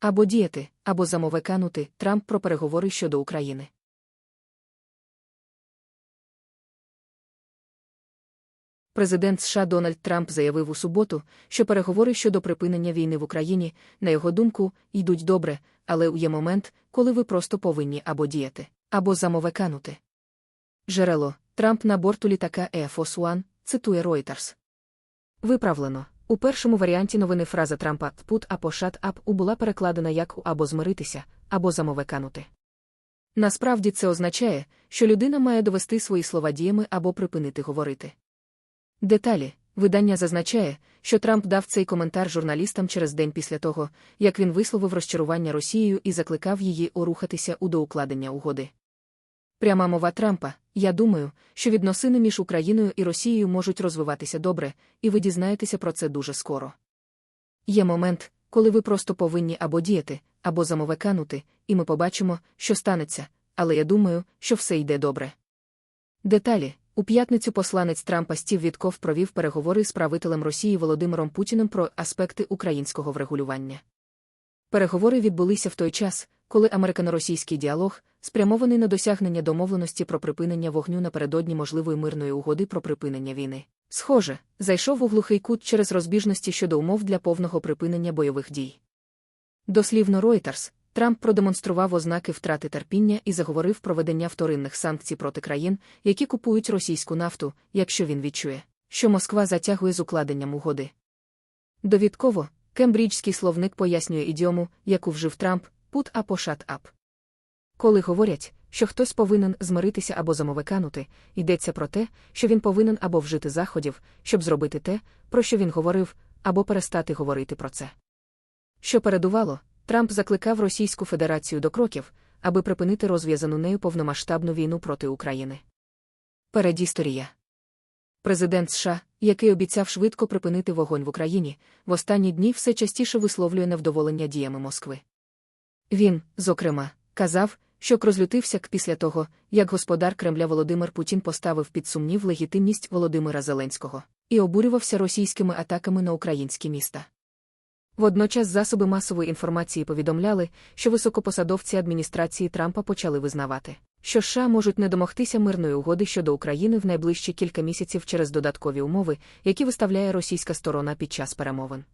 Або діяти, або замовеканути Трамп про переговори щодо України. Президент США Дональд Трамп заявив у суботу, що переговори щодо припинення війни в Україні, на його думку, йдуть добре, але є момент, коли ви просто повинні або діяти, або замовеканути. Джерело Трамп на борту літака Air Force One, цитує Reuters. Виправлено. У першому варіанті новини фраза Трампа «put або shut up» була перекладена як або змиритися, або замовеканути. Насправді це означає, що людина має довести свої слова діями або припинити говорити. Деталі видання зазначає, що Трамп дав цей коментар журналістам через день після того, як він висловив розчарування Росією і закликав її орухатися у доукладення угоди. Пряма мова Трампа, я думаю, що відносини між Україною і Росією можуть розвиватися добре, і ви дізнаєтеся про це дуже скоро. Є момент, коли ви просто повинні або діяти, або замовеканути, і ми побачимо, що станеться, але я думаю, що все йде добре. Деталі у п'ятницю посланець Трампа Стів Вітков провів переговори з правителем Росії Володимиром Путіним про аспекти українського врегулювання. Переговори відбулися в той час, коли американо-російський діалог, спрямований на досягнення домовленості про припинення вогню напередодні можливої мирної угоди про припинення війни, схоже, зайшов у глухий кут через розбіжності щодо умов для повного припинення бойових дій. Дослівно Reuters, Трамп продемонстрував ознаки втрати терпіння і заговорив про ведення вторинних санкцій проти країн, які купують російську нафту, якщо він відчує, що Москва затягує з укладенням угоди. Довідково, кембриджський словник пояснює ідіому, яку вжив Трамп, put або shut up. Коли говорять, що хтось повинен змиритися або замовиканути, йдеться про те, що він повинен або вжити заходів, щоб зробити те, про що він говорив, або перестати говорити про це. Що передувало, Трамп закликав Російську Федерацію до кроків, аби припинити розв'язану нею повномасштабну війну проти України. Передісторія. Президент США, який обіцяв швидко припинити вогонь в Україні, в останні дні все частіше висловлює невдоволення діями Москви. Він, зокрема, казав, що розлютився після того, як господар Кремля Володимир Путін поставив під сумнів легітимність Володимира Зеленського і обурювався російськими атаками на українські міста. Водночас засоби масової інформації повідомляли, що високопосадовці адміністрації Трампа почали визнавати, що США можуть не домогтися мирної угоди щодо України в найближчі кілька місяців через додаткові умови, які виставляє російська сторона під час перемовин.